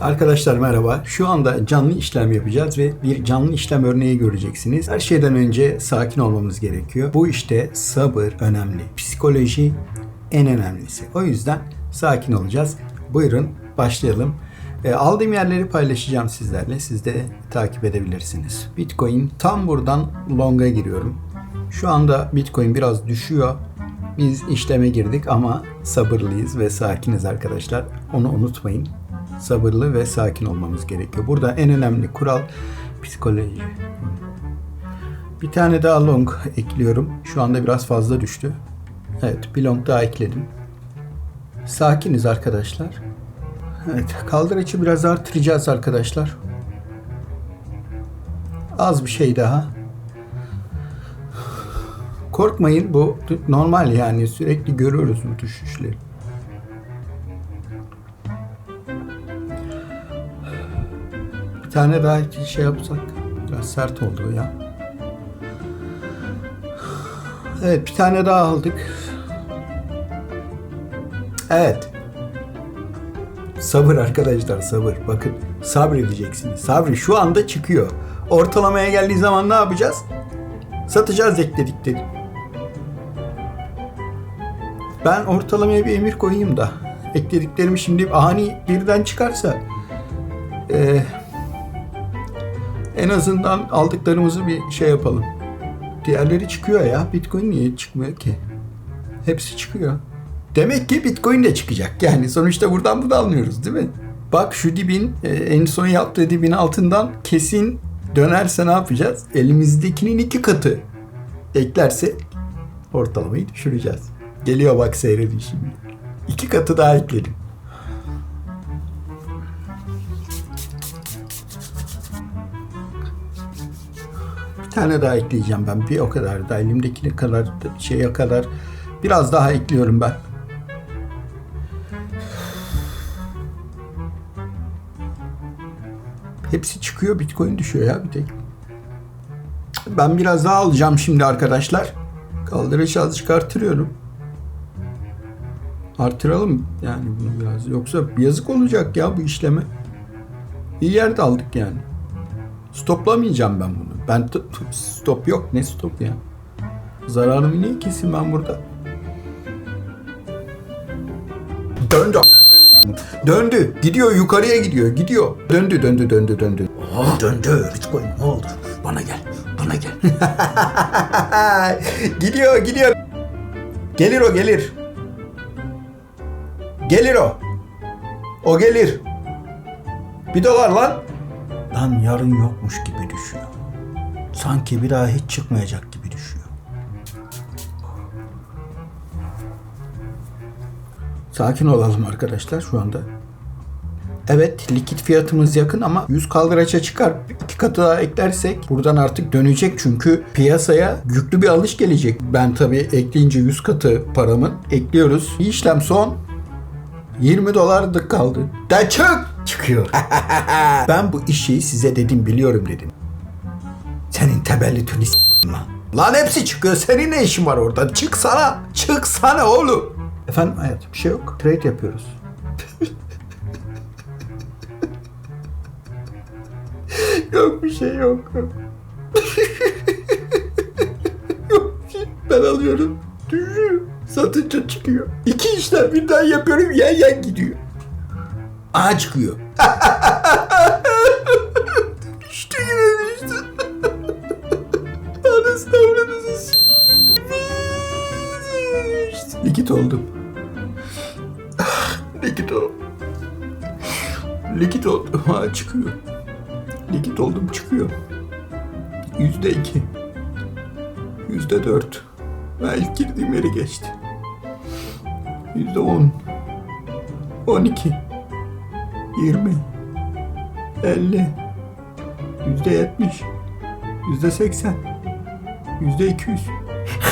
Arkadaşlar merhaba. Şu anda canlı işlem yapacağız ve bir canlı işlem örneği göreceksiniz. Her şeyden önce sakin olmamız gerekiyor. Bu işte sabır önemli. Psikoloji en önemlisi. O yüzden sakin olacağız. Buyurun başlayalım. E, aldığım yerleri paylaşacağım sizlerle. Siz de takip edebilirsiniz. Bitcoin tam buradan long'a giriyorum. Şu anda Bitcoin biraz düşüyor. Biz işleme girdik ama sabırlıyız ve sakiniz arkadaşlar. Onu unutmayın. Sabırlı ve sakin olmamız gerekiyor. Burada en önemli kural psikoloji. Bir tane daha long ekliyorum. Şu anda biraz fazla düştü. Evet, bir long daha ekledim. Sakiniz arkadaşlar. Evet, kaldıraçı biraz artıracağız arkadaşlar. Az bir şey daha. Korkmayın bu normal yani sürekli görüyoruz bu düşüşleri. Tane daha şey yapsak biraz sert oldu ya. Evet bir tane daha aldık. Evet. Sabır arkadaşlar sabır. Bakın sabredeceksiniz. Sabri şu anda çıkıyor. Ortalamaya geldiği zaman ne yapacağız? Satacağız ekledikleri. Ben ortalamaya bir emir koyayım da eklediklerimi şimdi ani birden çıkarsa eee, en azından aldıklarımızı bir şey yapalım. Diğerleri çıkıyor ya. Bitcoin niye çıkmıyor ki? Hepsi çıkıyor. Demek ki Bitcoin de çıkacak. Yani sonuçta buradan bunu anlıyoruz değil mi? Bak şu dibin e, en son yaptığı dibin altından kesin dönerse ne yapacağız? Elimizdekinin iki katı eklerse ortalamayı düşüreceğiz. Geliyor bak seyredin şimdi. İki katı daha ekledim. Tane daha ekleyeceğim ben. Bir o kadar da elimdekine kadar şeye kadar biraz daha ekliyorum ben. Hepsi çıkıyor, Bitcoin düşüyor ya bir tek. Ben biraz daha alacağım şimdi arkadaşlar. Kaldırışı azıcık artırıyorum. Artıralım yani bunu biraz. Yoksa yazık olacak ya bu işleme. İyi yerde aldık yani. Stoplamayacağım ben bunu. Ben stop yok. Ne stop ya? Zararımı niye kesin ben burada? Döndü. Döndü. Gidiyor yukarıya gidiyor. Gidiyor. Döndü döndü döndü döndü. Oh, döndü. Bitcoin ne oldu? Bana gel. Bana gel. gidiyor gidiyor. Gelir o gelir. Gelir o. O gelir. Bir dolar lan. Lan yarın yokmuş gibi düşüyor. Sanki bir daha hiç çıkmayacak gibi düşüyor. Sakin olalım arkadaşlar şu anda. Evet likit fiyatımız yakın ama 100 kaldıraça çıkar. iki katı daha eklersek buradan artık dönecek çünkü piyasaya yüklü bir alış gelecek. Ben tabii ekleyince 100 katı paramın ekliyoruz. İşlem son 20 dolarlık kaldı. Da çık! Çıkıyor. ben bu işi size dedim biliyorum dedim. Senin tebellütünü s**tim lan. Hepsi çıkıyor. Senin ne işin var orada? Çıksana. Çıksana oğlum. Efendim hayat bir şey yok. Trade yapıyoruz. yok bir şey yok. yok bir şey. Ben alıyorum. Düşüyor. Satınca çıkıyor. İki işlem birden yapıyorum. Yan yan gidiyor. Aa çıkıyor. Düştü. Likit oldum. Likit oldum. Likit oldum. Ha çıkıyor. Likit oldum çıkıyor. Yüzde iki. Yüzde dört. Ben ilk girdiğim yeri geçti. Yüzde on. On iki. Yirmi. Elli. Yüzde yetmiş. Yüzde seksen. Yüzde iki yüz.